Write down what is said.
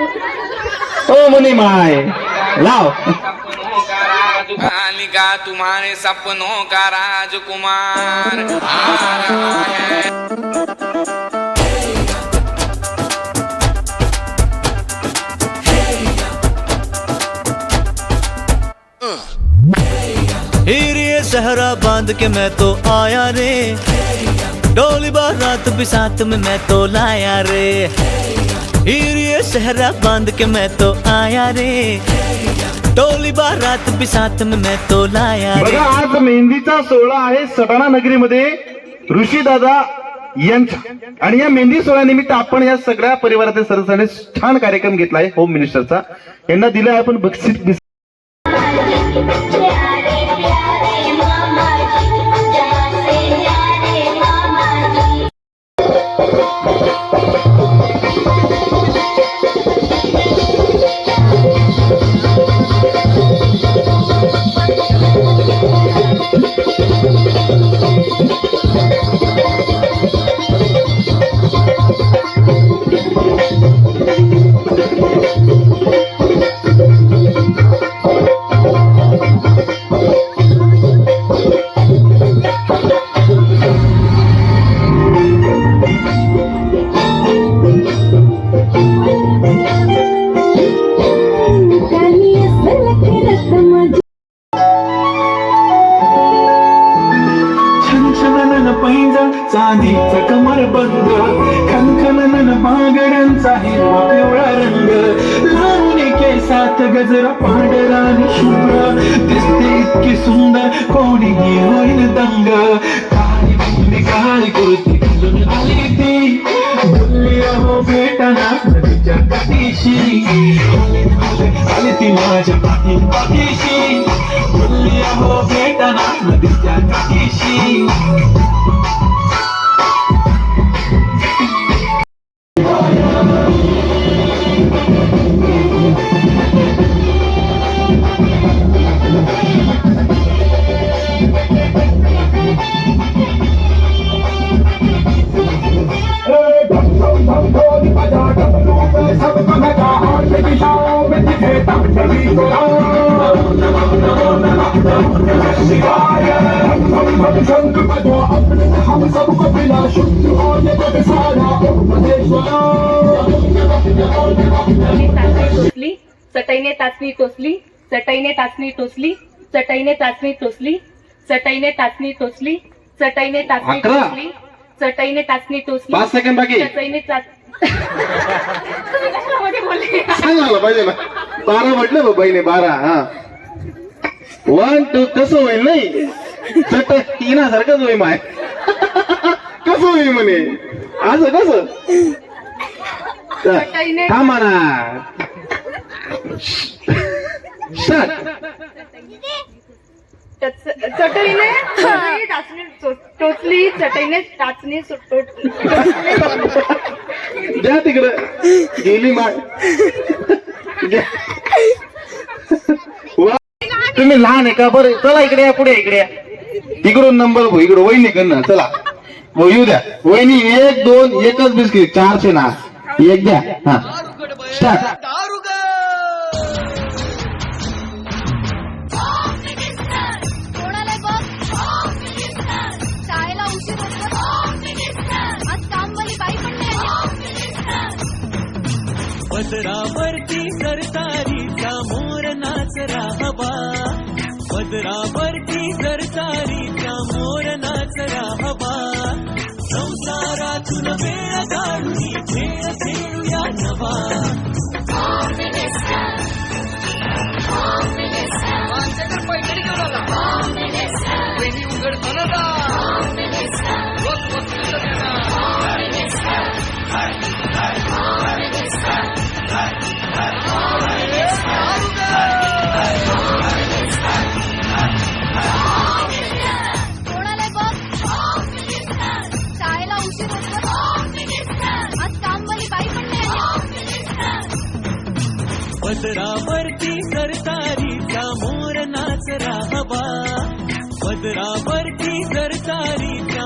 ओ मुनी माय लाव कालिका तुम्हारे सपनों का राजकुमार आ रहा है। हीर सहरा बाँध के मैं तो आया रे। डोली बारात भी साथ में मैं तो लाया रे। हीर ये सहरा बांध के मैं तो आया रे डोली बारात भी साथ में मैं तो लाया रे. बघा आज मेहंदीचा सोहळा आहे सटाणा नगरीमध्ये. ऋषी दादा यांचा आणि या मेहंदी सोहळ्यानिमित्त आपण या सगळ्या परिवारातील सदस्यांनी छान कार्यक्रम घेतला आहे होम मिनिस्टरचा यांना दिलं आहे आपण बक्षीस. बागड्यांचा हिरवा पिवळा रंग। लावणी केसात गजरा पांढरा शुभ्र दिसते इतकी सुंदर कोणीही होईल दंग। काळी बुंदी काळी कुर्ती घालून आली ती बोलली अहो भेटना नदीच्या काठीशी आले ती माझ्या पाठी पाठीशी बोलली अहो भेटना नदीच्या काठीशी टोचली चटईने टाचणी टोचली चटईने टाचणी टोचली चटईने टाचणी टोचली चटईने टाचणी टोचली चटईने अकरा. टोचली चटईने टाचणी टोचली पाच सेकंड बाकी. चटईने कशामध्ये बोलले? पाहिजे ना. बारा म्हटलं बा बहिणी बारा हा. वन टू कसं होईल नाही? चट सारखंच होईल माय. कसं होईल म्हणे? असं कसं? थांबा ना. चटईने टाचणी टोचली चटईने टाचणी द्या तिकडं. गेली माय. तुम्ही लहान आहे का? बरं चला इकडे या पुढे इकडे या. इकडून नंबर इकडं वहिनी कडनं चला. भाऊ येऊ द्या. वहिनी एक दोन एकच बिस्किट चारशे ना. एक द्या. हा. स्टार्ट कोणाला पदरावरती सरतारीचा मोर नाच राहवा संसारातून वेळ काढून खेळ खेळूया नवा कोणाला पदरा सरतारी कर्तारी मोर नाच हा पद्रा सरतारी कर्तरि